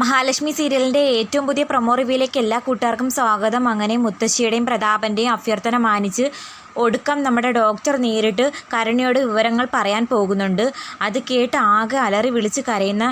മഹാലക്ഷ്മി സീരിയലിന്റെ ഏറ്റവും പുതിയ പ്രൊമോ റിവ്യൂയിലേക്ക് എല്ലാ കൂട്ടുകാർക്കും സ്വാഗതം. അങ്ങനെ മുത്തശ്ശിയുടെയും പ്രതാപന്റെയും അഭ്യർത്ഥന മാനിച്ച് ഒടുക്കം നമ്മുടെ ഡോക്ടർ നേരിട്ട് കരുണയോട് വിവരങ്ങൾ പറയാൻ പോകുന്നുണ്ട്. അത് കേട്ട് ആകെ അലറി വിളിച്ച് കരയുന്ന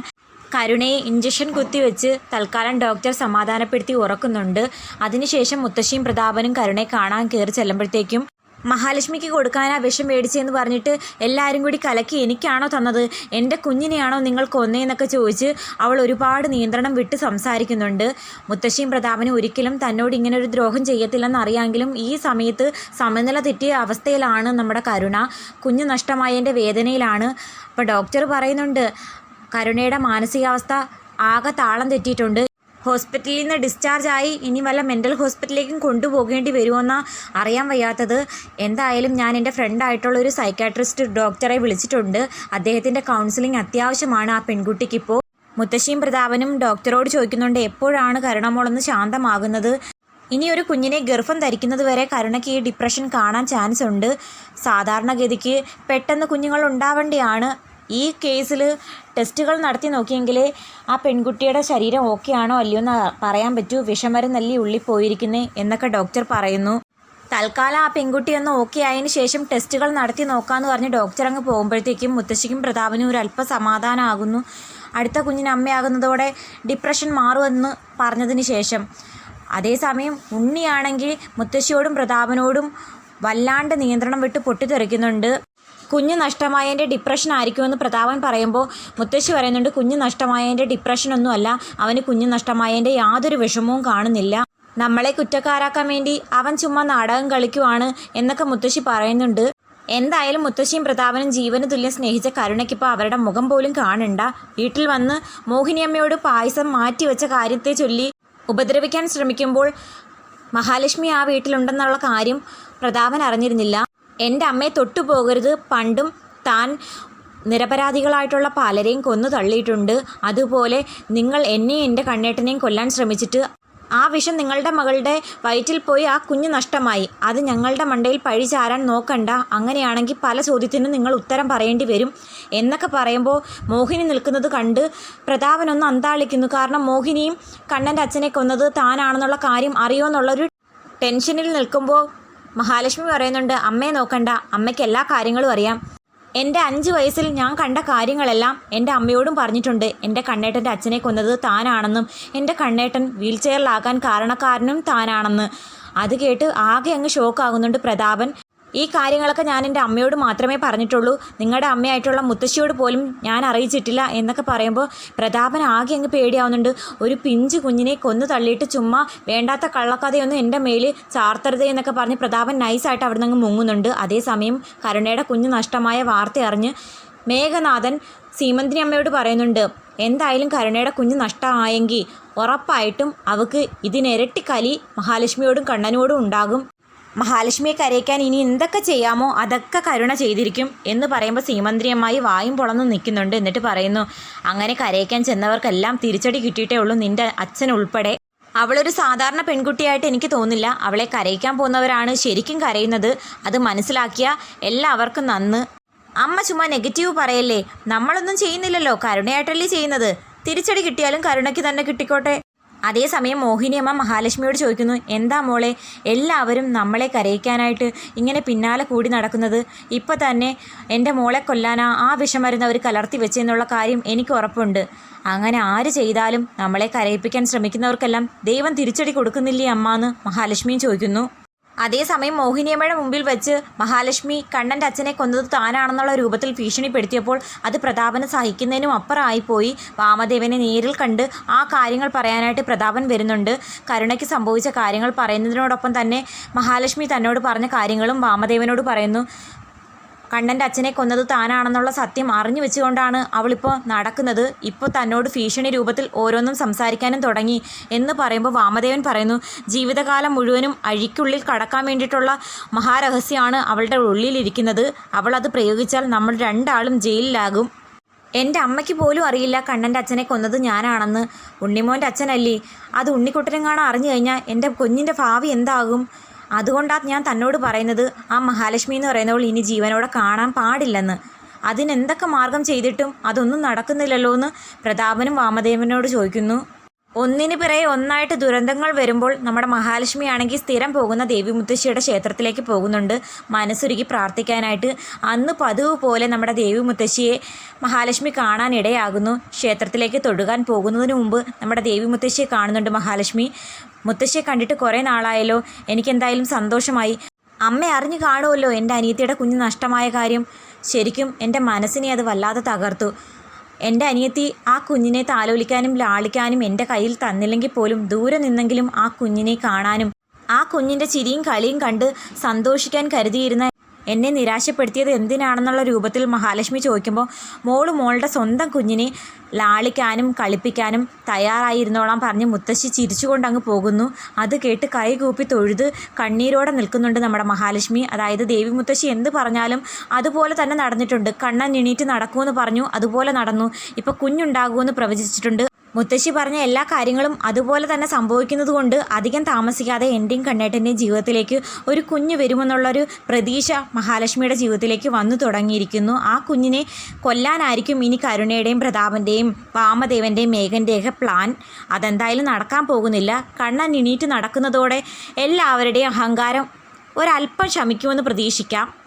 കരുണയെ ഇഞ്ചക്ഷൻ കുത്തിവെച്ച് തൽക്കാലം ഡോക്ടർ സമാധാനപ്പെടുത്തി ഉറക്കുന്നുണ്ട്. അതിനുശേഷം മുത്തശ്ശിയും പ്രതാപനും കരുണയെ കാണാൻ കയറി ചെല്ലുമ്പോഴത്തേക്കും മഹാലക്ഷ്മിക്ക് കൊടുക്കാനാ വിഷം മേടിച്ചെന്ന് പറഞ്ഞിട്ട് എല്ലാവരും കൂടി കലക്കി എനിക്കാണോ തന്നത്? എന്റെ കുഞ്ഞിനെയാണോ നിങ്ങൾ കൊന്നേന്നൊക്കെ ചോദിച്ച് അവൾ ഒരുപാട് നിയന്ത്രണം വിട്ട് സംസാരിക്കുന്നുണ്ട്. മുത്തശ്ശിയും പ്രതാപനും ഒരിക്കലും തന്നോട് ഇങ്ങനെ ഒരു ദ്രോഹം ചെയ്യത്തില്ലെന്ന് അറിയാമെങ്കിലും ഈ സമയത്ത് സമനില തെറ്റിയ അവസ്ഥയിലാണ് നമ്മുടെ കരുണ. കുഞ്ഞ് നഷ്ടമായതിന്റെ വേദനയിലാണ്. അപ്പോൾ ഡോക്ടർ പറയുന്നുണ്ട് കരുണയുടെ മാനസികാവസ്ഥ ആകെ താളം തെറ്റിയിട്ടുണ്ട്. ഹോസ്പിറ്റലിൽ നിന്ന് ഡിസ്ചാർജ് ആയി. ഇനി വല്ല മെന്റൽ ഹോസ്പിറ്റലിലേക്കും കൊണ്ടുപോകേണ്ടി വരുമോന്നാ അറിയാൻ വയ്യാത്തത്. എന്തായാലും ഞാൻ എന്റെ ഫ്രണ്ടായിട്ടുള്ള ഒരു സൈക്കാട്രിസ്റ്റ് ഡോക്ടറെ വിളിച്ചിട്ടുണ്ട്. അദ്ദേഹത്തിന്റെ കൗൺസിലിംഗ് അത്യാവശ്യമാണ് ആ പെൺകുട്ടിക്കിപ്പോൾ മുത്തശ്ശിയും പ്രതാപനും ഡോക്ടറോട് ചോദിക്കുന്നുണ്ട് എപ്പോഴാണ് കരുണമോളൊന്ന് ശാന്തമാകുന്നത്? ഇനി ഒരു കുഞ്ഞിനെ ഗർഭം ധരിക്കുന്നത് വരെ കരുണയ്ക്ക് ഈ ഡിപ്രഷൻ കാണാൻ ചാൻസ് ഉണ്ട്. സാധാരണഗതിക്ക് പെട്ടെന്ന് കുഞ്ഞുങ്ങൾ ഉണ്ടാവേണ്ടിയാണ്. ഈ കേസിൽ ടെസ്റ്റുകൾ നടത്തി നോക്കിയെങ്കിൽ ആ പെൺകുട്ടിയുടെ ശരീരം ഓക്കെ ആണോ അല്ലയോ എന്ന് പറയാൻ പറ്റൂ. വിഷമരുന്നല്ലി ഉള്ളിൽ പോയിരിക്കുന്നേ എന്നൊക്കെ ഡോക്ടർ പറയുന്നു. തൽക്കാലം ആ പെൺകുട്ടി ഒന്ന് ഓക്കെ ആയതിന് ശേഷം ടെസ്റ്റുകൾ നടത്തി നോക്കാമെന്ന് പറഞ്ഞ് ഡോക്ടർ അങ്ങ് പോകുമ്പോഴത്തേക്കും മുത്തശ്ശിക്കും പ്രതാപനും ഒരു അല്പ സമാധാനമാകുന്നു അടുത്ത കുഞ്ഞിന് അമ്മയാകുന്നതോടെ ഡിപ്രഷൻ മാറുമെന്ന് പറഞ്ഞതിന് ശേഷം. അതേസമയം ഉണ്ണിയാണെങ്കിൽ മുത്തശ്ശിയോടും പ്രതാപനോടും വല്ലാണ്ട് നിയന്ത്രണം വിട്ട് പൊട്ടിത്തെറിക്കുന്നുണ്ട്. കുഞ്ഞ് നഷ്ടമായതിന്റെ ഡിപ്രഷൻ ആയിരിക്കുമെന്ന് പ്രതാപൻ പറയുമ്പോൾ മുത്തശ്ശി പറയുന്നുണ്ട് കുഞ്ഞ് നഷ്ടമായതിന്റെ ഡിപ്രഷൻ ഒന്നുമല്ല അവന് കുഞ്ഞ് നഷ്ടമായതിന്റെ യാതൊരു വിഷമവും കാണുന്നില്ല. നമ്മളെ കുറ്റക്കാരാക്കാൻ വേണ്ടി അവൻ ചുമ്മാ നാടകം കളിക്കുവാണ് എന്നൊക്കെ മുത്തശ്ശി പറയുന്നുണ്ട്. എന്തായാലും മുത്തശ്ശിയും പ്രതാപനും ജീവന് തുല്യം സ്നേഹിച്ച കരുണയ്ക്കിപ്പോൾ അവരുടെ മുഖം പോലും കാണണ്ട. വീട്ടിൽ വന്ന് മോഹിനിയമ്മയോട് പായസം മാറ്റിവെച്ച കാര്യത്തെ ചൊല്ലി ഉപദ്രവിക്കാൻ ശ്രമിക്കുമ്പോൾ മഹാലക്ഷ്മി ആ വീട്ടിലുണ്ടെന്നുള്ള കാര്യം പ്രതാപൻ അറിഞ്ഞിരുന്നില്ല. എന്റെ അമ്മയെ തൊട്ടുപോകരുത് പണ്ടും താൻ നിരപരാധികളായിട്ടുള്ള പലരെയും കൊന്നു തള്ളിയിട്ടുണ്ട്. അതുപോലെ നിങ്ങൾ എന്നെയും എന്റെ കണ്ണേട്ടനെയും കൊല്ലാൻ ശ്രമിച്ചിട്ട് ആ വിഷം നിങ്ങളുടെ മകളുടെ വയറ്റിൽ പോയി ആ കുഞ്ഞ് നഷ്ടമായി. അത് ഞങ്ങളുടെ മണ്ടയിൽ പഴി ചാരാൻ നോക്കണ്ട. അങ്ങനെയാണെങ്കിൽ പല ചോദ്യത്തിനും നിങ്ങൾ ഉത്തരം പറയേണ്ടി വരും. എന്നൊക്കെ പറയുമ്പോൾ മോഹിനി നിൽക്കുന്നത് കണ്ട് പ്രതാപനൊന്ന് അന്താളിക്കുന്നു. കാരണം മോഹിനിയും കണ്ണന്റെ അച്ഛനെ കൊന്നത് താനാണെന്നുള്ള കാര്യം അറിയുമെന്നുള്ളൊരു ടെൻഷനിൽ നിൽക്കുമ്പോൾ മഹാലക്ഷ്മി പറയുന്നുണ്ട് അമ്മയെ നോക്കണ്ട. അമ്മയ്ക്ക് എല്ലാ കാര്യങ്ങളും അറിയാം. എന്റെ അഞ്ച് വയസ്സിൽ ഞാൻ കണ്ട കാര്യങ്ങളെല്ലാം എന്റെ അമ്മയോടും പറഞ്ഞിട്ടുണ്ട്. എന്റെ കണ്ണേട്ടന്റെ അച്ഛനെ കൊന്നത് താനാണെന്നും എന്റെ കണ്ണേട്ടൻ വീൽ ചെയറിലാകാൻ കാരണക്കാരനും താനാണെന്ന്. അത് കേട്ട് ആകെ അങ്ങ് ഷോക്കാകുന്നുണ്ട് പ്രതാപൻ. ഈ കാര്യങ്ങളൊക്കെ ഞാൻ എന്റെ അമ്മയോട് മാത്രമേ പറഞ്ഞിട്ടുള്ളൂ. നിങ്ങളുടെ അമ്മയായിട്ടുള്ള മുത്തശ്ശിയോട് പോലും ഞാൻ അറിയിച്ചിട്ടില്ല എന്നൊക്കെ പറയുമ്പോൾ പ്രതാപൻ ആകെ അങ്ങ് പേടിയാവുന്നുണ്ട്. ഒരു പിഞ്ച് കുഞ്ഞിനെ കൊന്നു തള്ളിയിട്ട് ചുമ്മാ വേണ്ടാത്ത കള്ളക്കഥയൊന്നും എന്റെ മേൽ ചാർത്തരുത് എന്നൊക്കെ പറഞ്ഞ് പ്രതാപൻ നൈസായിട്ട് അവിടെ നിന്ന് മുങ്ങുന്നുണ്ട്. അതേസമയം കരുണയുടെ കുഞ്ഞു നഷ്ടമായ വാർത്ത അറിഞ്ഞ് മേഘനാഥൻ സീമന്തിനി അമ്മയോട് പറയുന്നുണ്ട് എന്തായാലും കരുണയുടെ കുഞ്ഞ് നഷ്ടമായെങ്കിൽ ഉറപ്പായിട്ടും അവക്ക് ഇതിനിരട്ടി കലി മഹാലക്ഷ്മിയോടും കണ്ണനോടും ഉണ്ടാകും. മഹാലക്ഷ്മിയെ കരയിക്കാൻ ഇനി എന്തൊക്കെ ചെയ്യാമോ അതൊക്കെ കരുണ ചെയ്തിരിക്കും എന്ന് പറയുമ്പോൾ സീമന്ത്രിയമ്മായി വായും പൊളന്ന് നിൽക്കുന്നുണ്ട് എന്നിട്ട് പറയുന്നു അങ്ങനെ കരയിക്കാൻ ചെന്നവർക്കെല്ലാം തിരിച്ചടി കിട്ടിയിട്ടേ ഉള്ളൂ നിന്റെ അച്ഛൻ ഉൾപ്പെടെ. അവളൊരു സാധാരണ പെൺകുട്ടിയായിട്ട് എനിക്ക് തോന്നില്ല അവളെ കരയിക്കാൻ പോകുന്നവരാണ് ശരിക്കും കരയുന്നത്. അത് മനസ്സിലാക്കിയ എല്ലാവർക്കും നന്ന്. അമ്മ ചുമ്മാ നെഗറ്റീവ് പറയല്ലേ? നമ്മളൊന്നും ചെയ്യുന്നില്ലല്ലോ. കരുണയായിട്ടല്ലേ ചെയ്യുന്നത്? തിരിച്ചടി കിട്ടിയാലും കരുണയ്ക്ക് തന്നെ കിട്ടിക്കോട്ടെ. അതേസമയം മോഹിനിയമ്മ മഹാലക്ഷ്മിയോട് ചോദിക്കുന്നു എന്താ മോളെ എല്ലാവരും നമ്മളെ കരയിക്കാനായിട്ട് ഇങ്ങനെ പിന്നാലെ കൂടി നടക്കുന്നത്? ഇപ്പം തന്നെ എന്റെ മോളെ കൊല്ലാനാ ആ വിഷമരുന്ന് അവർ കലർത്തി വെച്ചെന്നുള്ള കാര്യം എനിക്ക് ഉറപ്പുണ്ട്. അങ്ങനെ ആര് ചെയ്താലും നമ്മളെ കരയിപ്പിക്കാൻ ശ്രമിക്കുന്നവർക്കെല്ലാം ദൈവം തിരിച്ചടി കൊടുക്കുന്നില്ലേ അമ്മ എന്ന് മഹാലക്ഷ്മിയും ചോദിക്കുന്നു. അതേസമയം മോഹിനിയമ്മയുടെ മുമ്പിൽ വെച്ച് മഹാലക്ഷ്മി കണ്ണന്റെ അച്ഛനെ കൊന്നത് താനാണെന്നുള്ള രൂപത്തിൽ ഭീഷണിപ്പെടുത്തിയപ്പോൾ അത് പ്രതാപന് സഹിക്കുന്നതിനും അപ്പുറമായിപ്പോയി. വാമദേവനെ നേരിൽ കണ്ട് ആ കാര്യങ്ങൾ പറയാനായിട്ട് പ്രതാപൻ വരുന്നുണ്ട്. കരുണയ്ക്ക് സംഭവിച്ച കാര്യങ്ങൾ പറയുന്നതിനോടൊപ്പം തന്നെ മഹാലക്ഷ്മി തന്നോട് പറഞ്ഞ കാര്യങ്ങളും വാമദേവനോട് പറയുന്നു. കണ്ണന്റെ അച്ഛനെ കൊന്നത് താനാണെന്നുള്ള സത്യം അറിഞ്ഞു വെച്ചുകൊണ്ടാണ് അവളിപ്പോൾ നടക്കുന്നത്. ഇപ്പോൾ തന്നോട് ഭീഷണി രൂപത്തിൽ ഓരോന്നും സംസാരിക്കാനും തുടങ്ങി എന്ന് പറയുമ്പോൾ വാമദേവൻ പറയുന്നു ജീവിതകാലം മുഴുവനും അഴിക്കുള്ളിൽ കടക്കാൻ വേണ്ടിയിട്ടുള്ള മഹാരഹസ്യമാണ് അവളുടെ ഉള്ളിലിരിക്കുന്നത്. അത് പ്രയോഗിച്ചാൽ നമ്മൾ രണ്ടാളും ജയിലിലാകും. എന്റെ അമ്മയ്ക്ക് പോലും അറിയില്ല കണ്ണന്റെ അച്ഛനെ കൊന്നത് ഞാനാണെന്ന്. ഉണ്ണിമോന്റെ അച്ഛനല്ലേ? അത് ഉണ്ണിക്കുട്ടനെങ്ങാണോ അറിഞ്ഞു കഴിഞ്ഞാൽ എന്റെ കുഞ്ഞിന്റെ ഭാവി എന്താകും? അതുകൊണ്ടാണ് ഞാൻ തന്നോട് പറയുന്നത് ആ മഹാലക്ഷ്മി എന്ന് പറയുന്നവൾ ഇനി ജീവനോടെ കാണാൻ പാടില്ലെന്ന്. അതിനെന്തൊക്കെ മാർഗം ചെയ്തിട്ടും അതൊന്നും നടക്കുന്നില്ലല്ലോ എന്ന് പ്രതാപനും വാമദേവനോട് ചോദിക്കുന്നു. ഒന്നിനു പിറകെ ഒന്നായിട്ട് ദുരന്തങ്ങൾ വരുമ്പോൾ നമ്മുടെ മഹാലക്ഷ്മി ആണെങ്കിൽ സ്ഥിരം പോകുന്ന ദേവി മുത്തശ്ശിയുടെ ക്ഷേത്രത്തിലേക്ക് പോകുന്നുണ്ട്. മനസ്സുരുക്കി പ്രാർത്ഥിക്കാനായിട്ട്. അന്ന് പതിവ് പോലെ നമ്മുടെ ദേവി മുത്തശ്ശിയെ മഹാലക്ഷ്മി കാണാനിടയാകുന്നു ക്ഷേത്രത്തിലേക്ക് തൊടുകാൻ പോകുന്നതിന് മുമ്പ് നമ്മുടെ ദേവി മുത്തശ്ശിയെ കാണുന്നുണ്ട് മഹാലക്ഷ്മി. മുത്തശ്ശിയെ കണ്ടിട്ട് കുറേ നാളായല്ലോ. എനിക്കെന്തായാലും സന്തോഷമായി. അമ്മ അറിഞ്ഞു കാണുമല്ലോ എന്റെ അനിയത്തിയുടെ കുഞ്ഞ് നഷ്ടമായ കാര്യം. ശരിക്കും എന്റെ മനസ്സിനെ അത് വല്ലാതെ തകർത്തു. എന്റെ അനിയത്തി ആ കുഞ്ഞിനെ താലോലിക്കാനും ലാളിക്കാനും എന്റെ കയ്യിൽ തന്നില്ലെങ്കിൽ പോലും ദൂരെ നിന്നെങ്കിലും ആ കുഞ്ഞിനെ കാണാനും ആ കുഞ്ഞിന്റെ ചിരിയും കളിയും കണ്ട് സന്തോഷിക്കാൻ കരുതിയിരുന്ന എന്നെ നിരാശപ്പെടുത്തിയത് എന്തിനാണെന്നുള്ള രൂപത്തിൽ മഹാലക്ഷ്മി ചോദിക്കുമ്പോൾ മോൾ മോളുടെ സ്വന്തം കുഞ്ഞിനെ ലാളിക്കാനും കളിപ്പിക്കാനും തയ്യാറായിരുന്നോളാം പറഞ്ഞ് മുത്തശ്ശി ചിരിച്ചുകൊണ്ട് അങ്ങ് പോകുന്നു. അത് കേട്ട് കൈകൂപ്പി തൊഴുത് കണ്ണീരോടെ നിൽക്കുന്നുണ്ട് നമ്മുടെ മഹാലക്ഷ്മി. അതായത് ദേവി മുത്തശ്ശി എന്ത് പറഞ്ഞാലും അതുപോലെ തന്നെ നടന്നിട്ടുണ്ട്. കണ്ണൻ എണീറ്റ് നടക്കുമെന്ന് പറഞ്ഞു അതുപോലെ നടന്നു. ഇപ്പോൾ കുഞ്ഞുണ്ടാകുമെന്ന് പ്രവചിച്ചിട്ടുണ്ട്. മുത്തശ്ശി പറഞ്ഞ എല്ലാ കാര്യങ്ങളും അതുപോലെ തന്നെ സംഭവിക്കുന്നതുകൊണ്ട് അധികം താമസിക്കാതെ എന്റെയും കണ്ണേട്ടന്റെയും ജീവിതത്തിലേക്ക് ഒരു കുഞ്ഞ് വരുമെന്നുള്ളൊരു പ്രതീക്ഷ മഹാലക്ഷ്മിയുടെ ജീവിതത്തിലേക്ക് വന്നു തുടങ്ങിയിരിക്കുന്നു. ആ കുഞ്ഞിനെ കൊല്ലാനായിരിക്കും ഇനി കരുണയുടെയും പ്രതാപന്റെയും വാമദേവന്റെയും മേഘന്റെയൊക്കെ പ്ലാൻ അതെന്തായാലും നടക്കാൻ പോകുന്നില്ല. കണ്ണൻ എണീറ്റ് നടക്കുന്നതോടെ എല്ലാവരുടെയും അഹങ്കാരം ഒരല്പം ശമിക്കുമെന്ന് പ്രതീക്ഷിക്കാം.